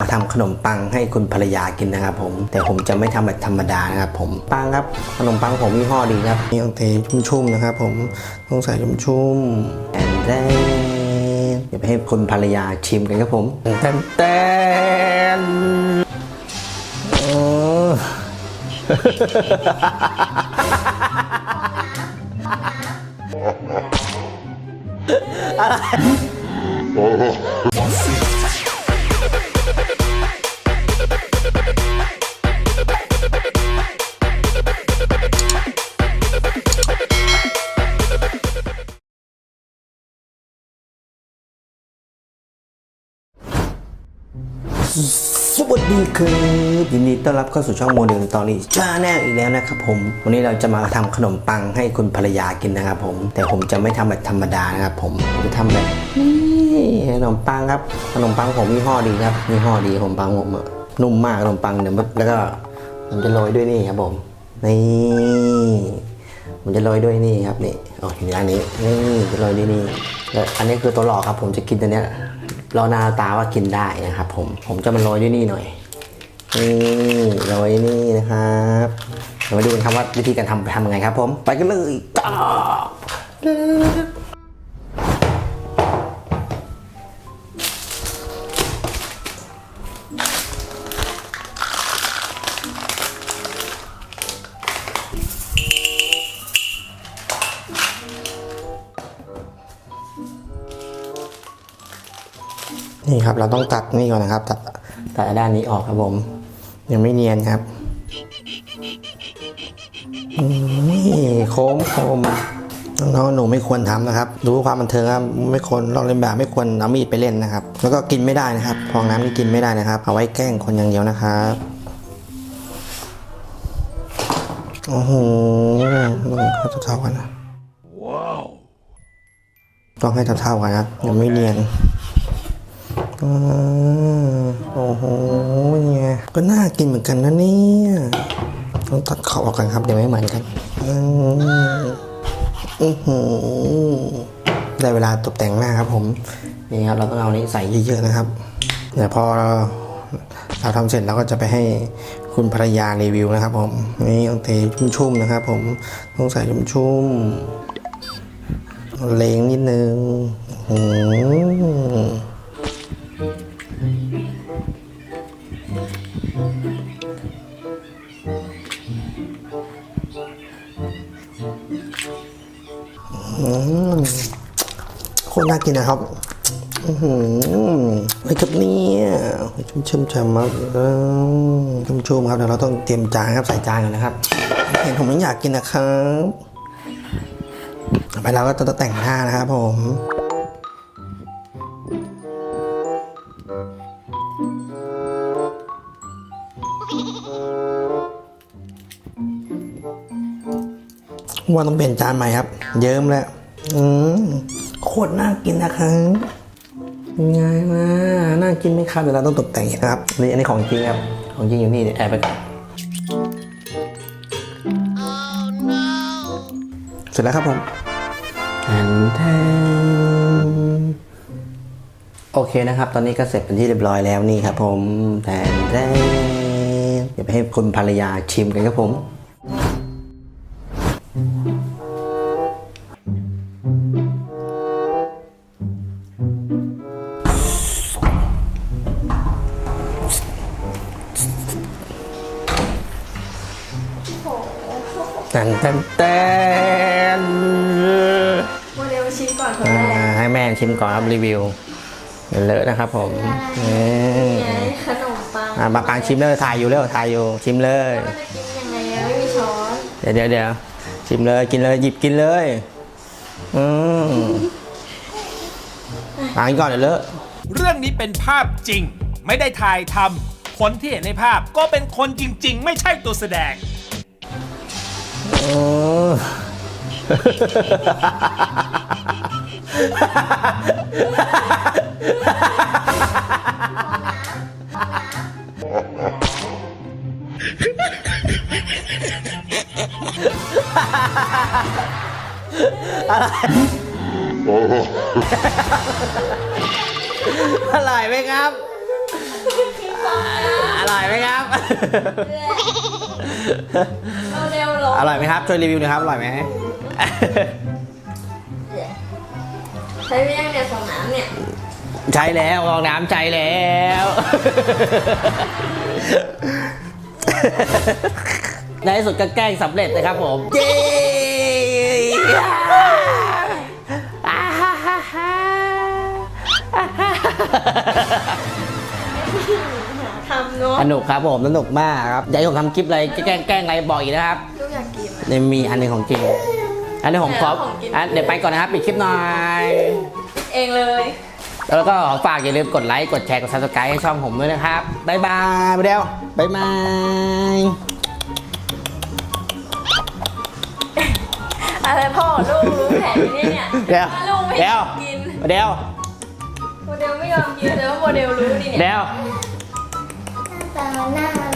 ทำขนมปังให้คุณภรรยากินนะครับผม แต่ผมจะไม่ทำแบบธรรมดานะครับผมปังครับขนมปังผมยี่ห้อดีครับนี่ต้องเทชุ่มๆนะครับผมต้องใส่ชุ่มๆแอนแดนเดี๋ยวไปให้คุณภรรยาชิมกันครับผมแตนแตนโอ้สวัส ดีครับยินดีต้อนรับเข้าสู่ช่องโมเดลตอรี่จ้าแน่อีกแล้วนะครับผม วันนี้เราจะมาทำขนมปังให้คุณภรรยากินนะครับผม แต่ผมจะไม่ทำแบบธรรมดานะครับผมจะทำแบบนี่ขนมปังครับ ขนมปังผมยี่ห้อดีครับยี่ห้อดีขนมปังผมนุ่มมากขนมปังเดี๋ยวแล้วก็ผมจะโรยด้วยนี่ครับผมนี่ผมจะโรยด้วยนี่ครับนี่อ๋ออย่านนี้นี่จะโรยด้วยนี่แล้วอันนี้คือตัวหลอกครับ ผมจะกินตัวเนี้ยรอหน้าตาว่ากินได้นะครับผม ผมจะมาโรยด้วยนี่หน่อย นี่โรยนี่นะครับเรามาดูกันครับว่าวิธีการทำทำยังไงครับ ผม ไปกันเลยต่อนี่ครับเราต้องตัดนี่ก่อนนะครับ ตัดตัดด้านนี้ออกครับผม ยังไม่เนียนครับอืมนี่โค้งโคมน้องๆหนูไม่ควรทำนะครับดูความบันเทิงครับไม่ควรลอกเลียนแบบไม่ควรเอามีดไปเล่นนะครับ แล้วก็กินไม่ได้นะครับฟองน้ำนี่กินไม่ได้นะครับ เอาไว้แกล้งคนอย่างเดียวนะครับโอ้โหต้องให้เท่าๆกันนะต้องให้เท่าๆกันครับยังไม่เนียน อืมโอ้โหเนี่ยก็น่ากินเหมือนกันนะเนี่ยต้องตัดขอบออกกันครับเดี๋ยวไม่เหมือนกันอืมอือหือได้เวลาตกแต่งหน้าครับ ผมนี่ครับเราต้องเอานี้ใส่เยอะๆนะครับเดี๋ยวพอเราทำเสร็จเราก็จะไปให้คุณภรรยารีวิวนะครับ ผมนี่ต้องเทชุ่มๆนะครับ ผมต้องใส่ชุ่มๆเลงนิดนึงอื้อ ตรน่ากินนะครับอือหืออะไรกับเนี่ยชุ่มชุ่มๆฉ่ำมากชุ่มชุ่มครับเดี๋ยวเราต้องเตรียมจานครับใส่จานก่อนนะครับ เห็นผมไม่อยากกินนะครับไปเราก็จะแต่งหน้านะครับผมว่าต้องเปลี่ยนจานใหม่ครับ เยิ้มแล้ว อืม โคตรน่ากินนะครับง่ายมากน่ากินไหมครับเดี๋ยวเราต้องตกแต่งนะครับนี่อันนี้ของจริงครับ ของจริงอยู่นี่เดี๋ยแอบไปก่อนเสร็จแล้วครับผมแทนแทนโอเคนะครับ ตอนนี้ก็เสร็จเป็นที่เรียบร้อยแล้วนี่ครับผมแทนแทนเดี๋ยวไปให้คุณภรรยาชิมกันครับผม แตนแตนแตนโมเดลชิมก่อนคนอ่าแรกให้แม่ชิมก่อนครับรีวิวเดี๋ยวเลอะนะครับผมนี่ไงขนมปังอ่ามาปางชิมเลยถ่ายอยู่แล้วถ่ายอยู่ชิมเลยว่าจะกินยังไงอะไม่มีช้อนเดี๋ยวเดี๋ยวเดี๋ยวชิมเลยกินเลยหยิบกินเลยอืมปางก่อนเดี๋ยวเลอะเรื่องนี้เป็นภาพจริง ไม่ได้ถ่ายทำคนที่เห็นในภาพก็เป็นคนจริง ๆ ไม่ใช่ตัวแสดง อร่อยไหมครับ อร่อยไหมครับ โมเดลลงอร่อยไหมครับ ช่วยรีวิวหน่อยครับ อร่อยไหม ใช้ไปยังเนี่ยสองน้ำเนี่ยใช้แล้วลองน้ำใจแล้ว ในที่สุดก็แกล้งสำเร็จนะครับผมเย้อ่าฮ่าฮ่าฮ่า สนุกครับผมสนุกมากครับอยากให้ผมทำคลิปอะไรแกล้งแกล้งอะไรบอกอีกนะครับลูกอยากกินอะในมีอันหนึ่งของจริงอันนี้ผมขอไหนเอาของกินอะเดี๋ยวไปก่อนนะครับปิดคลิปหน่อย เองเลย แล้วก็ขอฝากอย่าลืมกดไลค์ กดแชร์ กด subscribe ให้ช่องผมด้วยนะครับ บ๊ายบายไปเดียวบ๊ายบายอะไรพ่อลูกรู้แผนนี้เนี่ยเดี๋ยวว่าลูกไม่เดี๋ยวกินเดี๋ยวโมเดลไม่ยอมกินแต่ว่าโมเดลรู้นี่เนี่ย เดี๋ยว ตาหน้า